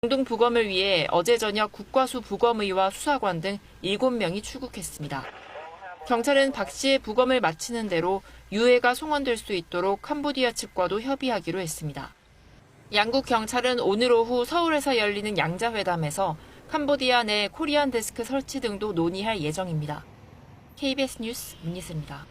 공동 부검을 위해 어제 저녁 국과수 부검의와 수사관 등 7명이 출국했습니다. 경찰은 박 씨의 부검을 마치는 대로 유해가 송환될 수 있도록 캄보디아 측과도 협의하기로 했습니다. 양국 경찰은 오늘 오후 서울에서 열리는 양자회담에서 캄보디아 내 코리안 데스크 설치 등도 논의할 예정입니다. KBS 뉴스 문희수입니다.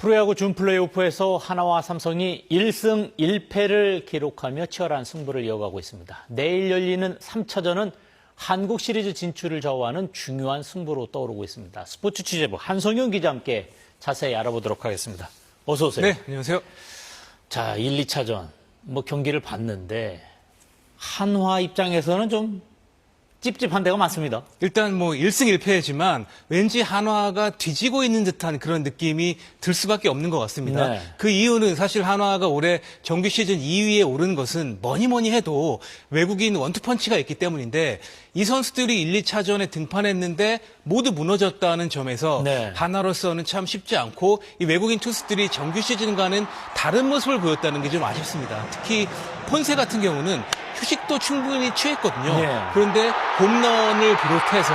프로야구 준 플레이오프에서 하나와 삼성이 1승 1패를 기록하며 치열한 승부를 이어가고 있습니다. 내일 열리는 3차전은 한국 시리즈 진출을 좌우하는 중요한 승부로 떠오르고 있습니다. 스포츠 취재부 한성윤 기자 함께 자세히 알아보도록 하겠습니다. 어서 오세요. 네, 안녕하세요. 자, 1, 2차전 뭐 경기를 봤는데 한화 입장에서는 좀 찝찝한 데가 많습니다. 일단 뭐 1승 1패지만 왠지 한화가 뒤지고 있는 듯한 그런 느낌이 들 수밖에 없는 것 같습니다. 네. 그 이유는 사실 한화가 올해 정규 시즌 2위에 오른 것은 뭐니 뭐니 해도 외국인 원투펀치가 있기 때문인데 이 선수들이 1, 2차전에 등판했는데 모두 무너졌다는 점에서 네. 한화로서는 참 쉽지 않고 이 외국인 투수들이 정규 시즌과는 다른 모습을 보였다는 게 좀 아쉽습니다. 특히 폰세 같은 경우는 휴식도 충분히 취했거든요. 네. 그런데 홈런을 비롯해서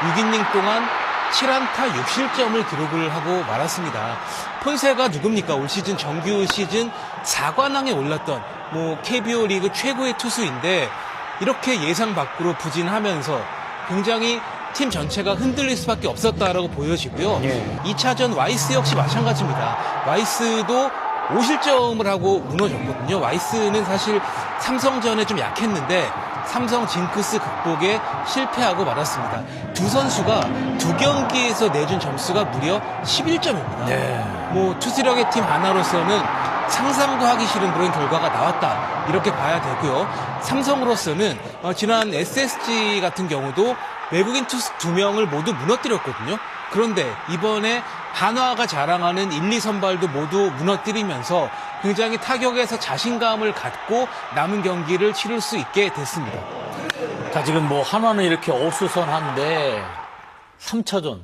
6이닝 동안 7안타 6실점을 기록을 하고 말았습니다. 폰세가 누굽니까? 올 시즌 정규 시즌 4관왕에 올랐던 뭐 KBO 리그 최고의 투수인데 이렇게 예상 밖으로 부진하면서 굉장히 팀 전체가 흔들릴 수밖에 없었다라고 보여지고요. 예. 2차전 와이스 역시 마찬가지입니다. 와이스도 5실점을 하고 무너졌거든요. 와이스는 사실 삼성전에 좀 약했는데 삼성 징크스 극복에 실패하고 말았습니다. 두 선수가 두 경기에서 내준 점수가 무려 11점입니다. 네. 뭐 투수력의 팀 하나로서는 상상도 하기 싫은 그런 결과가 나왔다 이렇게 봐야 되고요. 삼성으로서는 어, 지난 SSG 같은 경우도 외국인 투수 두 명을 모두 무너뜨렸거든요. 그런데 이번에 한화가 자랑하는 1, 2 선발도 모두 무너뜨리면서 굉장히 타격에서 자신감을 갖고 남은 경기를 치를 수 있게 됐습니다. 자, 지금 뭐 한화는 이렇게 어수선한데 3차전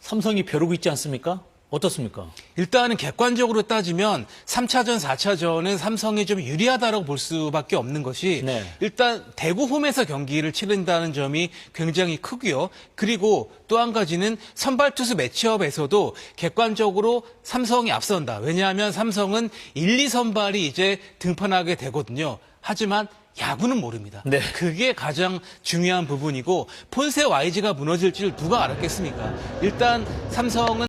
삼성이 벼르고 있지 않습니까? 어떻습니까? 일단은 객관적으로 따지면 3차전, 4차전은 삼성이 좀 유리하다고 볼 수밖에 없는 것이 네. 일단 대구 홈에서 경기를 치른다는 점이 굉장히 크고요. 그리고 또 한 가지는 선발 투수 매치업에서도 객관적으로 삼성이 앞선다. 왜냐하면 삼성은 1, 2선발이 이제 등판하게 되거든요. 하지만 야구는 모릅니다. 네. 그게 가장 중요한 부분이고 폰세 YG가 무너질 줄 누가 알았겠습니까? 일단 삼성은